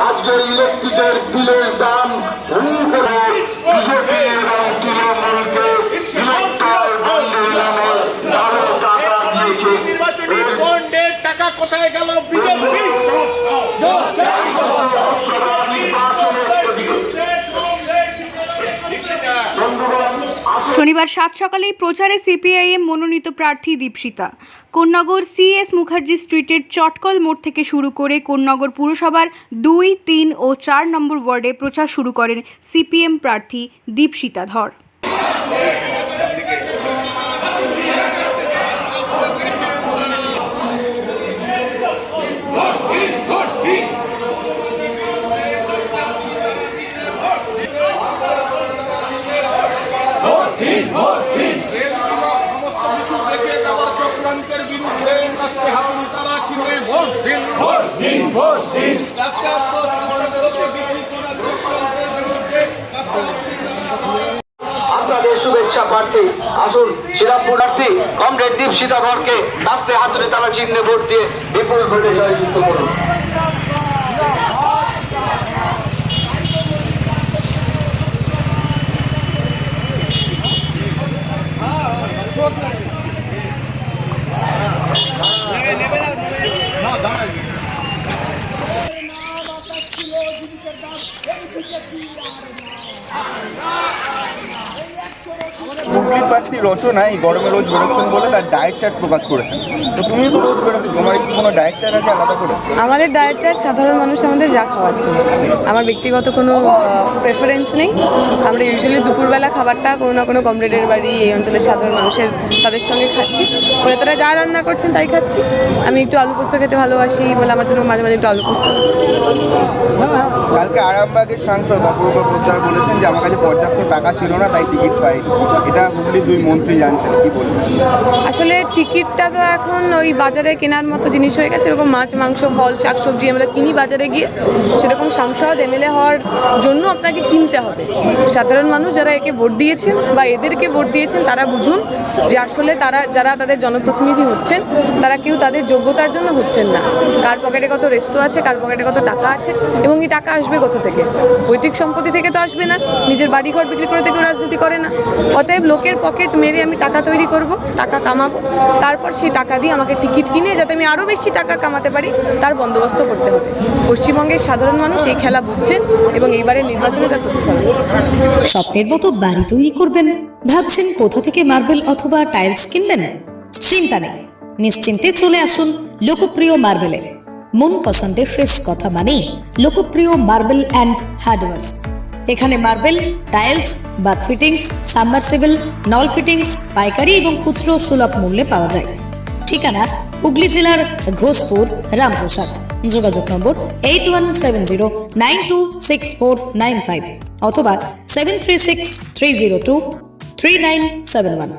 আজকের ইলেকট্রিকের বিলের দাম হু করে বিজেপি শনিবার সাত সকালে প্রচারে সিপিআইএম মনোনীত প্রার্থী দীপশিতা। কোন্নগর সিএস মুখার্জি স্ট্রিটের চটকল মোড় থেকে শুরু করে কোন্নগর পুরসভার দুই, তিন ও চার নম্বর ওয়ার্ডে প্রচার শুরু করেন সিপিএম প্রার্থী দীপশিতা ধর। চক্রান্তের বিরুদ্ধে কাস্তে হাতুন তারা চিহ্নে ভোট দিন ভোট দিন ভোট দিন। আপনাদের শুভেচ্ছা প্রার্থী আসুন শ্রীরামপুর প্রার্থী কমরেড দীপ সীতাধরকে রাস্তে হাতুড়ে তারা চিহ্নে ভোট দিয়ে বিপুল ভোটে জয়যুক্ত করুন। এই গরমে রোজ বেরোচ্ছেন বলে তার ডায়েট চার্ট প্রকাশ করেছেন। তো তুমি তো রোজ বেরোচ্ছ, তোমার কি ডায়েট চার্ট আছে আলাদা করে? আমাদের ডায়েট চার্ট সাধারণ মানুষ আমাদের যা খাওয়াচ্ছে। আমার ব্যক্তিগত কোনো প্রেফারেন্স নেই। আমরা ইউজুয়ালি দুপুরবেলা খাবারটা কোনো না কোনো কমরেডের বাড়ি এই অঞ্চলের সাধারণ মানুষের তাদের সঙ্গে খাচ্ছি। ফলে তারা যা রান্না করছেন তাই খাচ্ছি। আমি একটু আলু পোস্ত খেতে ভালোবাসি বলে আমার জন্য মাঝে মাঝে একটু আলু পোস্ত হচ্ছে কালকে আরামবাগের সাংসদ অপূর্ব পোদ্দার বলেছেন যে আমার কাছে পর্যাপ্ত টাকা ছিল না তাই টিকিট পাই। এটা হুগলি দুই মন্ত্রী জানতেন কি বলবেন? আসলে টিকিটটা তো এখন ওই বাজারে কেনার মতো জিনিস হয়ে গেছে। এরকম মাছ, মাংস, ফল শাকসবজি আমরা কিনি বাজারে গিয়ে। সেরকম সাংসদ এমএলএ হওয়ার জন্য আপনাকে কিনতে হবে। সাধারণ মানুষ যারা একে ভোট দিয়েছেন বা এদেরকে ভোট দিয়েছেন, তারা বুঝুন যে আসলে তারা, যারা তাদের জনপ্রতিনিধি হচ্ছেন, তারা কেউ তাদের যোগ্যতার জন্য হচ্ছেন না। কার পকেটে কত রেস্তো আছে, কার পকেটে কত টাকা আছে, এবং এই টাকা আসবে কোথা থেকে? পৈতৃক সম্পত্তি থেকে তো আসবে না, নিজের বাড়িঘর বিক্রি করে কেউ রাজনীতি করে না। অতএব লোকের পকেট মেরে আমি টাকা তৈরি করব, টাকা কামাবো, তারপর সেই টাকা দিয়ে আমাকে টিকিট কিনে যাতে আমি আরও বেশি টাকা কামাতে পারি, তার বন্দোবস্ত করতে হবে। পশ্চিমবঙ্গের সাধারণ মানুষ এই খেলা বুঝছেন এবং এইবারের নির্বাচনে তার স্বপ্নের মতো বাড়ি তৈরি করবেন, ভাবছেন কোথা থেকে মার্বেল অথবা টাইলস কিনবেন? চিন্তা নেই, নিশ্চিন্তে চলে আসুন লোকপ্রিয় মার্বেলে মন পছন্দের শেষ কথা মানে লোকপ্রিয় মার্বেল অ্যান্ড হার্ডওয়ার্স। এখানে marble, tiles bath fittings, submersible, নল ফিটিংস, পাইকারি এবং খুচরো সুলভ মূল্যে পাওয়া যায়। ঠিকানা হুগলি জেলার ঘোষপুর, রামপ্রসাদ। যোগাযোগ number eight one seven zero nine two six four nine five অথবা seven three six three zero two three nine seven one